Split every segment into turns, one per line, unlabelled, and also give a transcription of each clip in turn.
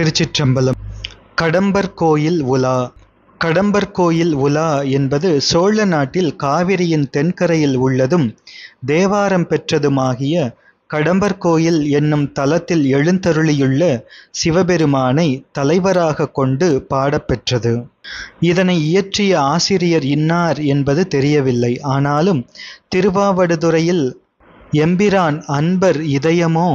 திருச்சிற்றம்பலம். கடம்பர் கோயில் உலா. கடம்பர் கோயில் உலா என்பது சோழ நாட்டில் காவிரியின் தென்கரையில் உள்ளதும் தேவாரம் பெற்றதுமாகிய கடம்பர் கோயில் என்னும் தலத்தில் எழுந்தருளியுள்ள சிவபெருமானை தலைவராக கொண்டு பாடப்பெற்றது இதனை இயற்றிய ஆசிரியர் இன்னார் என்பது தெரியவில்லை. ஆனாலும் திருவாவடுதுறையில் எம்பிரான் அன்பர் இதயமோ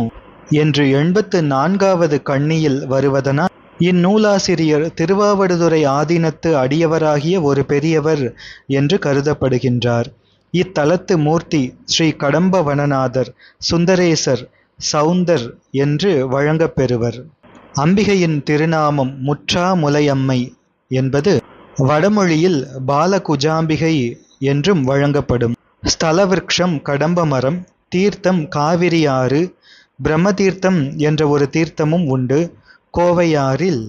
என்று எண்பத்து நான்காவது கண்ணியில் வருவதனால் இந்நூலாசிரியர் திருவாவடுதுறை ஆதீனத்து அடியவராகிய ஒரு பெரியவர் என்று கருதப்படுகின்றார். இத்தலத்து மூர்த்தி ஸ்ரீ கடம்பவனநாதர் சுந்தரேசர் சவுந்தர் என்று வழங்கப்பெறுவர் அம்பிகையின் திருநாமம் முற்றாமுலையம்மை என்பது வடமொழியில் பாலகுஜாம்பிகை என்றும் வழங்கப்படும். ஸ்தல விருட்சம் கடம்ப மரம் தீர்த்தம் காவிரியாறு பிரம்ம பிரம்மதீர்த்தம் என்ற ஒரு தீர்த்தமும் உண்டு. கோவையாறில்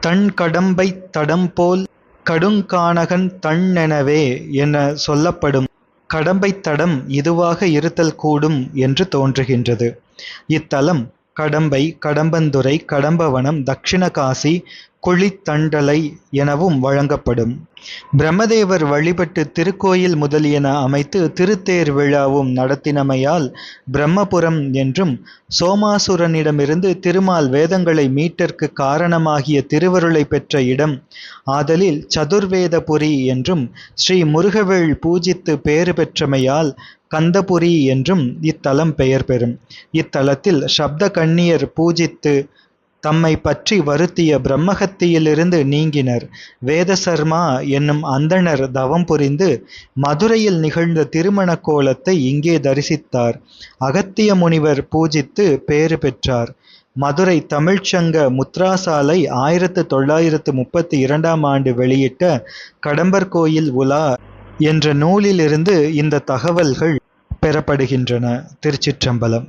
தண் கடம்பைத் தடம்போல் கடுங்கானகன் தண்ணெனவே என சொல்லப்படும் கடம்பைத் தடம் இதுவாக இருத்தல் கூடும் என்று தோன்றுகின்றது. இத்தலம் கடம்பை கடம்பந்துறை கடம்பவனம் தக்ஷிணகாசி குழித்தண்டலை எனவும் வழங்கப்படும். பிரம்மதேவர் வழிபட்டு திருக்கோயில் முதலியன அமைத்து திருத்தேர் விழாவும் நடத்தினமையால் பிரம்மபுரம் என்றும் சோமாசுரனிடமிருந்து திருமால் வேதங்களை மீட்டற்கு காரணமாகிய திருவருளை பெற்ற இடம் ஆதலில் சதுர்வேதபுரி என்றும் ஸ்ரீ முருகவேள் பூஜித்து பேறு பெற்றமையால் கந்தபுரி என்றும் இத்தலம் பெயர் பெறும். இத்தலத்தில் சப்த கண்ணியர் பூஜித்து தம்மை பற்றி வருத்திய பிரம்மஹத்தியிலிருந்து நீங்கினர். வேதசர்மா என்னும் அந்தணர் தவம் புரிந்து மதுரையில் நிகழ்ந்த திருமண கோலத்தை இங்கே தரிசித்தார். அகத்திய முனிவர் பூஜித்து பேறு பெற்றார். மதுரை தமிழ்ச்சங்க முத்ராசாலை ஆயிரத்து தொள்ளாயிரத்து முப்பத்தி இரண்டாம் ஆண்டு வெளியிட்ட கடம்பர் கோயில் உலா என்ற நூலிலிருந்து இந்த தகவல்கள் பெறப்படுகின்றன. திருச்சிற்றம்பலம்.